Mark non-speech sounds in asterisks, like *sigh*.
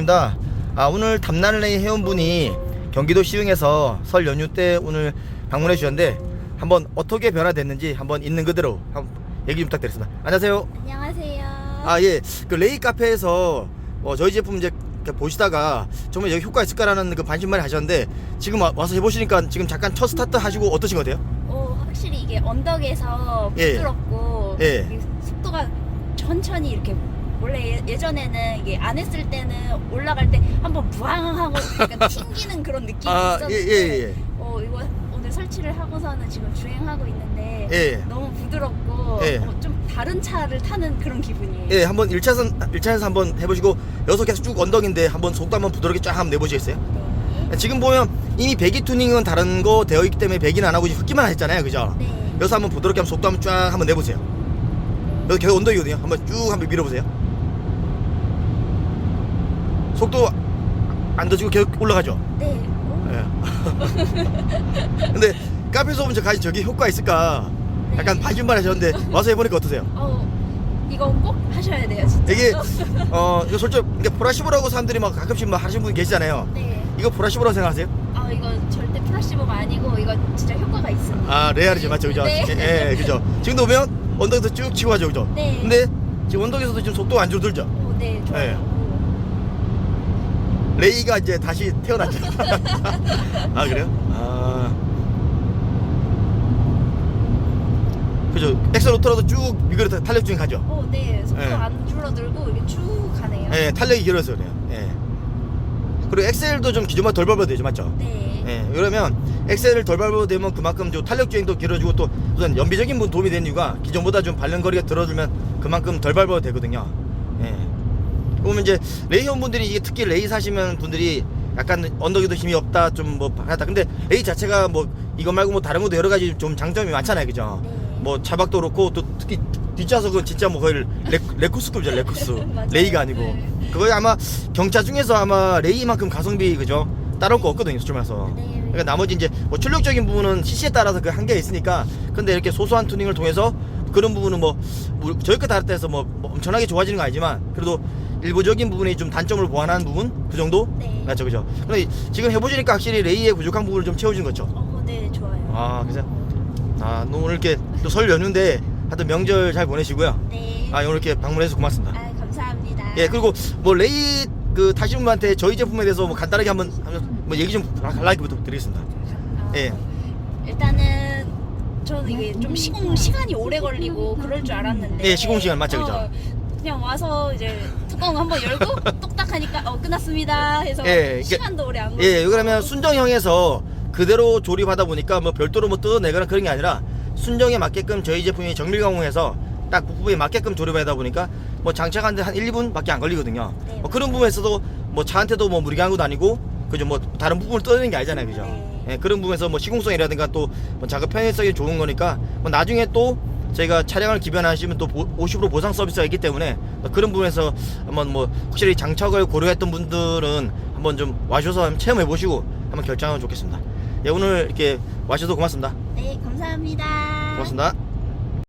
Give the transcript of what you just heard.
부장입니다. 아, 오늘 담날레이 회원분이 경기도 시흥에서 설 연휴 때 오늘 방문해 주셨는데 한번 어떻게 변화됐는지 한번 있는 그대로 한번 얘기 좀 부탁드리겠습니다. 안녕하세요. 안녕하세요. 아 예, 그 레이 카페에서 어, 저희 제품 이제 보시다가 정말 여기 효과 있을까라는 그 반신반의 하셨는데 지금 와, 와서 해보시니까 지금 잠깐 첫 스타트 하시고 어떠신 것 같아요? 오, 확실히 이게 언덕에서 예. 부드럽고 예. 이게 속도가 천천히 이렇게 원래 예- 예전에는 이게 안 했을 때는 올라갈 때 한번 부항하고 약간 *laughs* 튕기는 그런 느낌이 아, 있었는데 예, 예, 예. 어, 이거 오늘 설치를 하고서는 지금 주행하고 있는데 예. 너무 부드럽고 예. 어, 좀 다른 차를 타는 그런 기분이에요. 예, 한번 1차선 1차에서 한번 해보시고 여기서 계속 쭉 언덕인데 한번 속도 한번 부드럽게 쫙 한번 내보시겠어요? 네. 지금 보면 이미 배기 투닝은 다른 거 되어 있기 때문에 배기는 안 하고 이제 흡기만 했잖아요, 그죠? 네. 여기서 한번 부드럽게 한번 속도 한번 쫙 한번 내보세요. 여기 계속 언덕이거든요. 한번 쭉 한번 밀어보세요. 속도 안 더지고 계속 올라가죠. 네. 어? 예. *laughs* 근데 카페에서 보면 저 가지 저기 효과 있을까? 약간 네. 반신반 하셨는데 와서 해보니까 어떠세요? 어, 이거 꼭 하셔야 돼요, 진짜. 이게 *laughs* 어 이거 솔직히 이게 보라시보라고 사람들이 막 가끔씩 막 하시는 분 계시잖아요. 네. 이거 보라시보라고 생각하세요? 아 이거 절대 플라시보가 아니고 이거 진짜 효과가 있습니다. 아 레알이지 맞죠 그죠? 네. 예, 예 그죠. 지금도 보면 언덕에서 쭉 치고 가죠 그죠? 네. 근데 지금 언덕에서도 지금 속도가 안 줄어들죠? 오, 네 좋아요. 레이가 이제 다시 태어났죠. *laughs* 아 그래요? 아 그죠. 엑셀 오토라도 쭉 미끄러 탄력 중에 가죠. 오, 네 속도 네. 안 줄어들고 이게 쭉 가네요. 예, 탄력이 길어서 그래요. 예. 그리고 엑셀도 좀 기존보다 덜 밟아도 되죠, 맞죠? 네. 예, 그러면 엑셀을 덜 밟아도 되면 그만큼 좀 탄력 주행도 길어지고 또 우선 연비적인 부분 도움이 되는 이유가 기존보다 좀 발른 거리가 들어주면 그만큼 덜 밟아도 되거든요. 예. 그러면 이제 레이형 분들이 이게 특히 레이 사시면 분들이 약간 언덕에도 힘이 없다 좀 뭐 하다. 근데 레이 자체가 뭐 이거 말고 뭐 다른 것도 여러 가지 좀 장점이 많잖아요, 그죠? 네. 뭐 차박도 그렇고 또 특히 뒷좌석은 진짜 뭐 거의 레, 레쿠스급이죠, 레쿠스. *laughs* 맞아요. 레이가 아니고. 네. 그거에 아마 경차 중에서 아마 레이만큼 가성비 그죠? 따라올 거 없거든요, 솔직히 말해서. 네. 그러니까 나머지 이제 뭐 출력적인 부분은 CC에 따라서 그 한계가 있으니까 근데 이렇게 소소한 투닝을 통해서 그런 부분은 뭐, 뭐 저희 거 다를 때서 뭐, 뭐 엄청나게 좋아지는 건 아니지만 그래도 일부적인 부분이 좀 단점을 보완하는 부분 그 정도 네. 맞죠 그죠 근데 지금 해보시니까 확실히 레이의 부족한 부분을 좀 채워준 거죠 어, 네 좋아요. 아 그래서 아 오늘 이렇게 또 설 연휴인데 하여튼 명절 잘 보내시고요 네. 아 오늘 이렇게 방문해서 고맙습니다 아, 감사합니다. 예 그리고 뭐 레이 그 타시는 분한테 저희 제품에 대해서 뭐 간단하게 한번 한번 뭐 얘기 좀 간단하게 부탁드리겠습니다 아, 예. 일단은 저는 이게 좀 시공 시간이 오래 걸리고 그럴 줄 알았는데. 예, 시공 시간 맞죠, 그죠? 어, 그냥 와서 이제 뚜껑 한번 열고 *laughs* 똑딱 하니까 어 끝났습니다 해서 예, 시간도 오래 안 걸리고. 예, 그러면 순정형에서 그대로 조립하다 보니까 뭐 별도로 뭐 뜯어내거나 그런 게 아니라 순정에 맞게끔 저희 제품이 정밀 가공해서 딱 부품에 맞게끔 조립하다 보니까 뭐 장착하는데 한 1, 2분밖에 안 걸리거든요. 네. 뭐 그런 부분에서도 뭐 차한테도 뭐 무리가 한 것도 아니고 그죠 뭐 다른 부분을 뜯어내는 게 아니잖아요, 그죠? 네. 예, 그런 부분에서 뭐 시공성이라든가 또 뭐 작업 편의성이 좋은 거니까 뭐 나중에 또 저희가 차량을 기변하시면 또 50% 보상 서비스가 있기 때문에 그런 부분에서 한번 뭐 확실히 장착을 고려했던 분들은 한번 좀 와셔서 한번 체험해 보시고 한번 결정하면 좋겠습니다. 예, 오늘 이렇게 와셔서 고맙습니다. 네, 감사합니다. 고맙습니다.